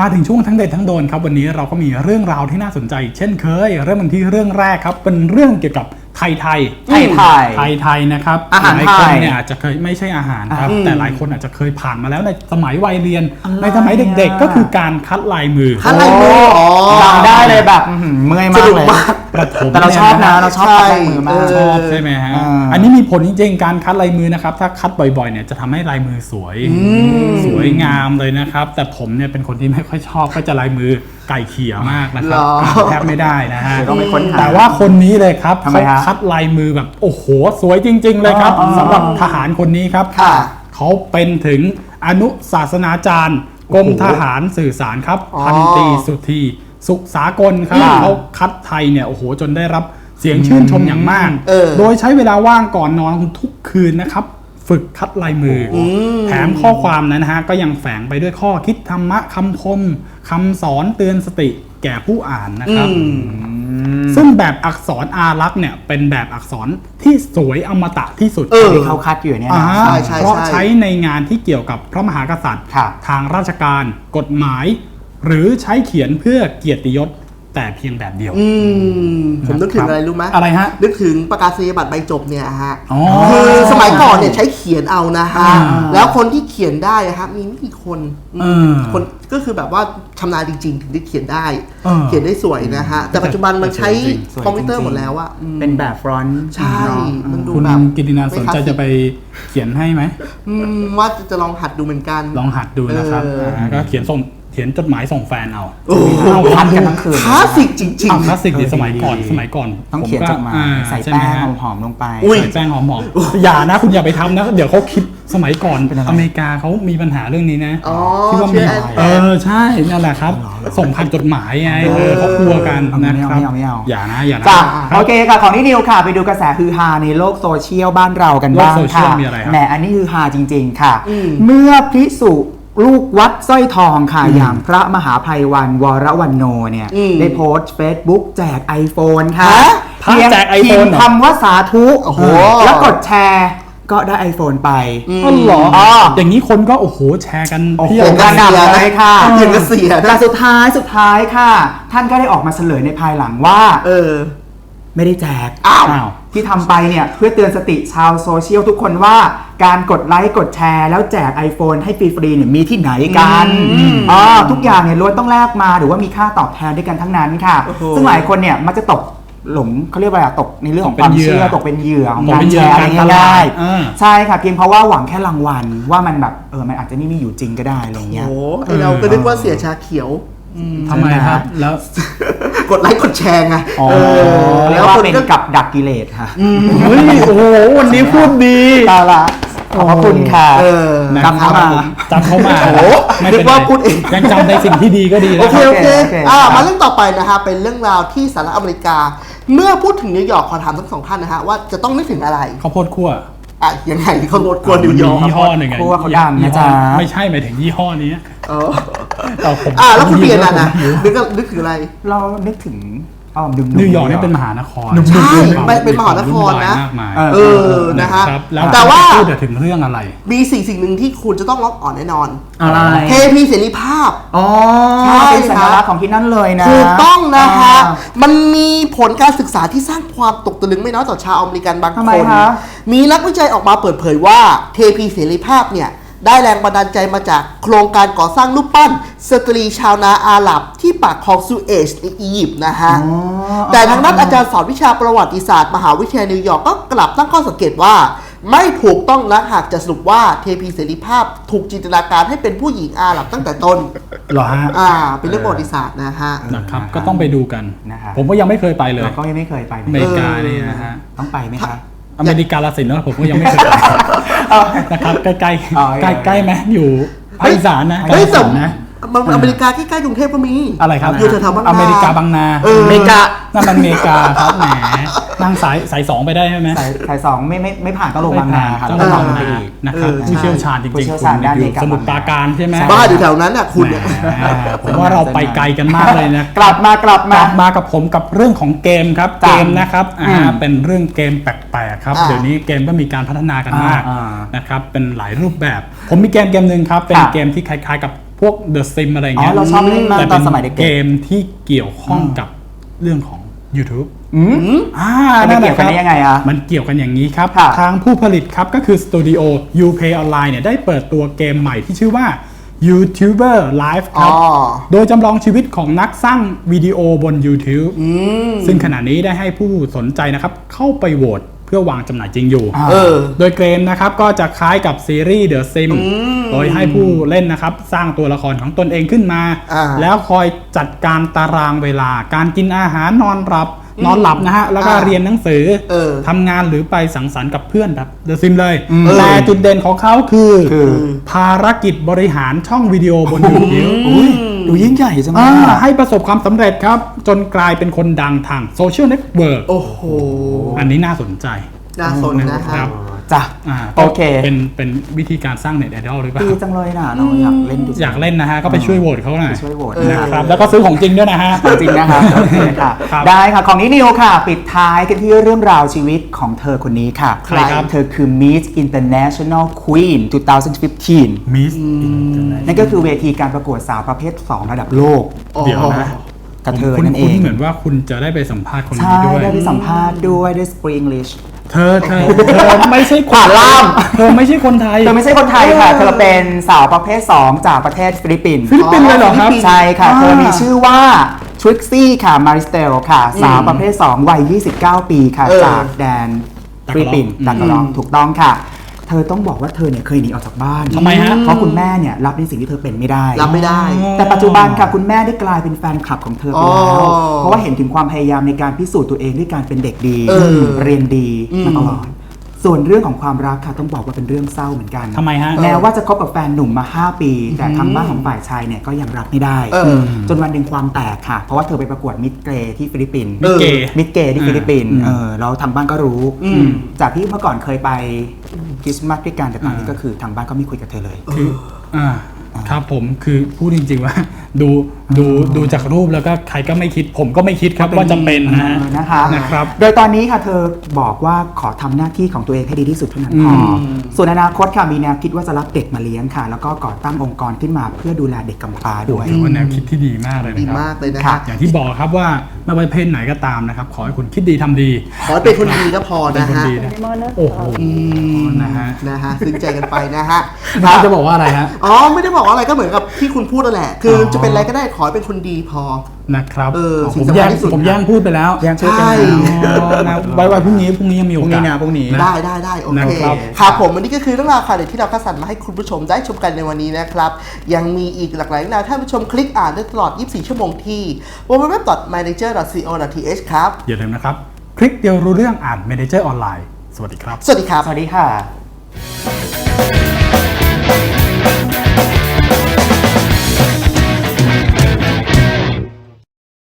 มาถึงช่วงทั้งเด็ดทั้งโดนครับวันนี้เราก็มีเรื่องราวที่น่าสนใจ เช่นเคย เริ่มกันที่เรื่องแรกครับเป็นเรื่องเกี่ยวกับ ทยไทยไทยไทย ไทยไทยนะครับอาหารหลายคนไทยเนี่ยอาจจะเคยไม่ใช่อาหารครับ อืมแต่หลายคนอาจจะเคยผ่านมาแล้วในสมัยวัยเรียน อะไรในสมัยเด็ก อะ ๆ ก็คือการคัดลายมือคัดลายมืออ๋อจำได้เลยแบบอื้อหือเมื่อยสมากนุกเลย มาก ประถมแต่เราชอบนะยเราชอบใช่คัดลายมือมากเอชอบใช่ไหมฮะอ่า อันนี้มีผลจริงๆการคัดลายมือนะครับ ถ้าคัดบ่อยๆเนี่ยจะทำให้ลายมือสวย สวยงามเลยนะครับ แต่ผมเนี่ยเป็นคนที่ไม่ค่อยชอบก็จะลายมือไก่เขี่ยมากนะครับหรออ่านแทบไม่ได้นะฮะ เดี๋ยวต้องไปค้นหา แต่ว่าคนนี้เลยครับทำไมเขาฮะคัดลายมือแบบโอ้โห สวยจริง ๆ เลยครับอ๋อสำหรับทหารคนนี้ครับค่ะ เขาเป็นถึงอนุศาสนาจารย์กรมทหารสื่อสารครับอ๋อพันตรีสุธีสุขสากลครับค่ะเขาคัดไทยเนี่ยโอ้โหจนได้รับเสียงชื่นชมอย่างมาก เออ โดยใช้เวลาว่างก่อนนอนทุกคืนนะครับ ฝึกคัดลายมืออมแถมข้อความนั้นนะฮะก็ยังแฝงไปด้วยข้อคิดธรรมะคำคมคำสอนเตือนสติแก่ผู้อ่านนะครับ อืม ซึ่งแบบอักษรอารักษ์เนี่ยเป็นแบบอักษรที่สวยอมตะที่สุด เออ ที่เขาคัดอยู่เนี่ยอ่านะใช่ใช่เพราะใช่ใช้ในงานที่เกี่ยวกับพระมหากษัตริย์ ครับ ทางราชการ กฎหมาย หรือใช้เขียนเพื่อเกียรติยศ แต่เพียงแบบเดียว อืมผมนึกถึงอะไรรู้ไหมอะไรฮะนึกถึงประกาศนียบัตรใบจบเนี่ยฮะอ๋อคือสมัยก่อนเนี่ยใช้เขียนเอานะฮะอ่าแล้วคนที่เขียนได้นะฮะมีไม่กี่คนเออคนก็คือแบบว่าชำนาญจริง ๆ ถึงได้เขียนได้ เออ เขียนได้สวยนะฮะ แต่ปัจจุบันมันใช้สวยคอมพิวเตอร์จริงๆหมดแล้วอะอืมเป็นแบบฟรอนต์ใช่มันดูคุณแบบกิตินาสนใจจะไปเขียนให้ไหม อืมว่าจะจะลองหัดดูเหมือนกัน ลองหัดดูนะครับเอออ่าก็เขียนส่ง เขียนจดหมายส่งแฟนเอาโอ้โหเอาคัดกันทั้งคืนคลาสสิกจริงเอาคลาสสิกดิเออสมัยก่อนดีสมัยก่อนต้องผเขียนก็จดหมายอ่ใส่ช่แป้ไหงฮะหอมๆลงไปอุ้ยใส่แป้งหอมๆอย่านะคุณอย่าไปทำนะ เดี๋ยวเขาคิดสมัยก่อนเป็นอะไรอเมริกาเขามีปัญหาเรื่องนี้นะอ๋อที่ว่ามีเชื่อแอนแอนเออใช่นั่นแหละครับ ส่งผ่านจดหมายไงเออเขากลัวกันเอานะไม่คเอารับไม่เอาไม่เอาอย่านะอย่านะจ้ะครับโอเคค่ะของนี่นิวค่ะ ไปดูกระแสฮือฮาในโลกโซเชียลบ้านเรากันบ้างโลกโซเชียลค่ะมีอะไรครับแหมอันนี้ฮือฮาจริง ๆ ค่ะอืมเมื่อพิสุ ลูกวัดสร้อยทองค่ะอย่างพระมหาภัยวันวรวันโนเนี่ยอืมได้โพสต์ Facebook แจก iPhone ค่ะฮะพระแจก iPhone พิมพ์เหรอคำว่าสาธุโอ้โหแล้วกดแชร์ก็ได้ iPhone ไปอ๋อเหรออ๋ออย่างนี้คนก็โอ้โหแชร์กันโอ้โหเพียบกระหน่ำเลยค่ะเขียนกระเสียแต่นะสุดท้ายสุดท้ายค่ะ ท่านก็ได้ออกมาเฉลยในภายหลังว่า เออ ไม่ได้แจก อ้าวอ้าว ที่ทำไปเนี่ย เพื่อเตือนสติชาวโซเชียลทุกคนว่าการกดไลค์กดแชร์แล้วแจก iPhone ให้ฟรีๆเนี่ยมีที่ไหนกันอ๋อทุกอย่างเนี่ยล้วนต้องแลกมาหรือว่ามีค่าตอบแทนด้วยกันทั้งนั้นค่ะ โอ้โหซึ่งหลายคนเนี่ยมักจะตกหลงเขาเรียกว่าอะไรอะตกในเรื่องของความเชื่อตกเป็นเหยื่อของตกการเป็นเหยื่แชอร์อะไรการตลาดง่ายอ่าๆใช่ค่ะเพียงเพราะว่าหวังแค่รางวัลว่ามันแบบเออมันอาจจะไม่มีอยู่จริงก็ได้อะไรโอ้เงี้ยโหไอเราก็นึกว่าเสียชาเขียว ทำไมครับ แล้ว กดไลค์กดแชร์ไงอ๋อ เออเรียแล้กวว่าคนเป็นก็กับดักกิเลสค่ะเฮ้ยโอ้โหวันนี้พูดดี ตาละขอบพระคุณค่ะ เออนะจำเข้ามา จำเขามาโอ้โหไม่เป็นนึกว่าไรพูดเอง ยังจำในสิ่งที่ดีก็ดีโอนะเค ครับ โอเค โอเค อ่าครับมาเรื่องต่อไปนะฮะ เป็นเรื่องราวที่สหรัฐอเมริกา เมื่อพูดถึงนิวยอร์กขอถามทั้งสองท่านนะฮะ ว่าจะต้องนึกถึงอะไร ข้าวโพดคั่วอะ ยังไงเขาโดนกวนนิวยอร์กยี่ห้อหนึ่งไงคั่วเขาดำนะยี่ห้อจ๊ะ ไม่ใช่หมายถึงยี่ห้อนี้ เออ เอาผมอ่าแล้วคุณผมเปลี่ยนหิวอะนะผมหิวนึกก็นึกถึงอะไร เรานึกถึงอ๋อดุมๆนิวยอร์กนี่เป็นมหานครใช่เป็นเป็นมหานครนะมากมายเออเออนะฮะครับแล้วแต่ว่าพูดถึงเรื่องอะไร มีสิ่งสิ่งหนึ่งที่คุณจะต้องล็อกอ่อนแน่นอน อะไรเทพีเสรีภาพอ๋อใช่เป็นสัญลักษณ์ของที่นั่นเลยนะถูกต้องนะฮะอ่ามันมีผลการศึกษาที่สร้างความตกตะลึงไม่น้อยต่อชาวอเมริกันบางทำคไมนคะมีนักวิจัยออกมาเปิดเผยว่าเทพีเสรีภาพเนี่ย ได้แรงบันดาลใจมาจากโครงการก่อสร้างรูปปั้น สตรีชาวนาอาหรับ ที่ปากคลองซูเอชในอียิปต์นะฮะอ๋อแต่ทางด้านอาจารย์สอนวิชาประวัติศาสตร์ มหาวิทยาลัยนิวยอร์กก็กลับตั้งข้อสังเกตว่า ไม่ถูกต้องนะหากจะสรุปว่าเทพีเสรีภาพถูกจินตนาการให้เป็นผู้หญิงอาหรับตั้งแต่ต้น เหรอฮะ อ่า เป็นเรื่องประวัติศาสตร์นะฮะ นะครับ ก็ต้องไปดูกัน นะครับ ผมก็ยังไม่เคยไปเลย เราก็ยังไม่เคยไปอเมริกานี่นะฮะ ต้องไปไหมคะอเมริกาลาสินแล้วผมก็ยังไม่เคยไป นะครับใกล้ใกล้อ๋อใกล้ใกล้ๆไหมอยู่ภาคอีสานนะเฮ้ยใกล้ๆนะมันอเมริกาใกล้ๆกรุงเทพก็มีอะไรครับอยู่แถวๆบางนา อเมริกาบางนาเอออเมริกา นั่นมันอเมริกาครับแหมนั่งสายสายสองไปได้ใช่ไหมสายสายสองไม่ไม่ไม่ผ่านต้องลงบางนาค่ะต้ต้อองงลลงงบางไปนาอีกนะครับเออผู้เชี่ยวชาญจริงผู้ๆเชี่ยวคุชาญณด้านอยู่เอกสมุทรปราการใช่ไหมบ้านอยู่แถวนั้นน่ะคุณเนี่ย แหมผมว่าเราไปไกลกันมากเลยนะ กลับมากลับกมา ลับมากับผมกับเรื่องของเกมครับ จ้ะเกมนะครับอ่าอืมเป็นเรื่องเกมแปลกๆครับ อ่าเดี๋ยวนี้เกมก็มีการพัฒนากันมากอ่าอ่านะครับ เป็นหลายรูปแบบ ผมมีเกมเกมหนึ่งครับ เป็นค่ะเกมที่คล้ายๆกับพวก The Sim อะไรอย่างเงี้ยอ๋อเราชอบเล่นมากแต่ตอนป็สมัยเด็กๆ เกมที่เกี่ยวข้องกับเรื่องของ YouTube อืม อ่ามันแหเกี่ยวกันได้ยังไงอะมันเกี่ยวกันอย่างนี้ครับ ค่ะทางผู้ผลิตครับก็คือสตูดิโอ UPay Online เนี่ยได้เปิดตัวเกมใหม่ที่ชื่อว่า YouTuber Live ครับ อ๋อ โดยจำลองชีวิตของนักสร้างวิดีโอบน YouTube ซึ่งขณะนี้ได้ให้ผู้สนใจนะครับ เข้าไปโหวตเพื่อวางจำหน่ายจริงอยู่อ่าเออ โดยเกมนะครับก็จะคล้ายกับซีรีส์ The Sim โดยให้ผู้เล่นนะครับ สร้างตัวละครของตนเองขึ้นมา อ่าแล้วคอยจัดการตารางเวลา การกินอาหารนอนหลับ นอนหลับนะฮะ แล้วก็อ่าเรียนหนังสือเออ ทำงานหรือไปสังสรรค์กับเพื่อนแบบ The Sim เลยอืมแต่จุดเด่นของเขาคือ คือ ภารกิจบริหารช่องวิดีโอ บน YouTube อุ้ย ดูยิ่งใหญ่จังเลยอ่าอะให้ประสบความสำเร็จครับ จนกลายเป็นคนดังทางโซเชียลเน็ตเวิร์กโอ้โหอันนี้น่าสนใจ น่าสนนะคฮะรับจ้ะอ่าโอเคเป็นเป็นวิธีการสร้างเน็ตไอดอลหรือเปล่า ดีจังเลยนะเราอยากเล่นดูอยากเล่นนะฮะ ก็ไปช่วยโหวตเขาหน่อยไปช่วยโหวต นะครับ แล้วก็ซื้อของจริงด้วยนะฮะ จริงนะคะโอเคค่ะครับ ได้ค่ะ ของนินิวค่ะ ปิดท้ายกันที่เรื่องราวชีวิตของเธอคนนี้ค่ะ ใครครับ เธอคือ Miss International Queen 2015 มิสนั่ นก็คือเวทีการประกวดสาวประเภท 2 ระดับโลกเดี๋ยวนะกระเทยคุณนั่นเอคุณงเหมือนว่าคุณจะได้ไปสัมภาษณ์คนใช่นี้ด้วย ได้ไปสัมภาษณ์ด้วยด้วย Spring English เธอเธอเธอไม่ใช่คนผ่านล่ามเธอไม่ใช่คนไทยเธอไม่ใช่คนไทยค่ะ เธอเป็นสาวประเภท 2 จากประเทศฟิลิปปินส์ฟิลิปปินส์เลยเหรอครับ ใช่ค่ะอ่าเธอมีชื่อว่าทริกซี่ค่ะมาริสเตลค่ะ สาวประเภท 2 วัย 29 ปีค่ะเออจากแดนฟิลิปปินส์ตาตากกกะกะลลอองงถูกต้องค่ะเธอต้องบอกว่าเธอเนี่ยเคยหนีออกจากบ้านทำไมฮะเพราะคุณแม่เนี่ยรับในสิ่งที่เธอเป็นไม่ได้ รับไม่ได้ แต่ปัจจุบันค่ะคุณแม่ได้กลายเป็นแฟนคลับของเธอไปแล้วอ๋อเพราะว่าเห็นถึงความพยายามในการพิสูจน์ตัวเองด้วยการเป็นเด็กดีเออเรียนดีอืมมาตลอด ส่วนเรื่องของความรักค่ะต้องบอกว่าเป็นเรื่องเศร้าเหมือนกันทำไมฮะแม้ว่าจะคบกับแฟนหนุ่มมา 5 ปี แต่ทางบ้านของฝ่ายชายเนี่ยก็ยังรับไม่ได้ เออจนวันหนึ่งความแตกค่ะ เพราะว่าเธอไปประกวดมิดเกรที่ฟิลิปปินส์มิสเกย์ มิดเกย์ที่ฟิลิปปินส์อืมเออแล้วทางบ้านก็รู้ อืม จากที่เมื่อก่อนเคยไปคริสต์มาสด้วยกันแต่ตอนนี้อ่าก็คือทางบ้านก็ไม่คุยกับเธอเลย คืออ่าครับผมคือพูดจริงๆว่า ดูดูดูจากรูปแล้วก็ใครก็ไม่คิด ผมก็ไม่คิดครับว่าจะเป็นนะฮะเออนะคะนะครับ โดยตอนนี้ค่ะเธอบอกว่าขอทำหน้าที่ของตัวเองให้ดีที่สุดเท่านั้นพออส่วนอนาคตค่ะมีแนวคิดว่าจะรับเด็กมาเลี้ยงค่ะ แล้วก็ก่อตั้งองค์กรขึ้นมาเพื่อดูแลเด็กกำพร้าด้วยถือว่าแนวคิดที่ดีมากเลยดีนะครับมากเลยนะค่ะฮะอย่างที่บอกครับว่าไม่ว่าเพศไหนก็ตามนะครับ ขอให้คุณคิดดีทำดี ขอให้เป็นคนดีก็พอเป็นนะคนฮะดีนะโอ้โหนะฮะนะฮะซึ้งใจกันไปนะฮะน้าจะบอกว่าอะไรฮะอ๋อไม่ได้บอกว่าอะไรก็เหมือนกับ ที่คุณพูดนั่นแหละ คือออ จะเป็นอะไรก็ได้ขอให้เป็นคนดีพอ นะครับเออผมสิ่งสำคัญแย่งที่สุดผมแย่งพูดไปแล้วแย่งพูดไปใช่แล้วอ๋อนะไว้ไว้พรุ่งนี้พรุ่งนี้ยังมีพโอรุ่งกานี้ส นะพรุ่งนี้ ได้ได้ได้โอเคนะครับ ครับผมวันนี้ก็คือเรื่องราวข่าวเด็ดที่เราคัดสรรมาให้คุณผู้ชมได้ชมกันในวันนี้นะครับ ยังมีอีกหลากหลายแนวท่านผู้ชมคลิกอ่านได้ตลอด 24 ชั่วโมงที่ www.manager.co.th ครับ อย่าลืมนะครับ คลิกเดียวรู้เรื่องอ่าน Manager ออนไลน์ สวัสดีครับ สวัสดีครับ สวัสดีค่ะ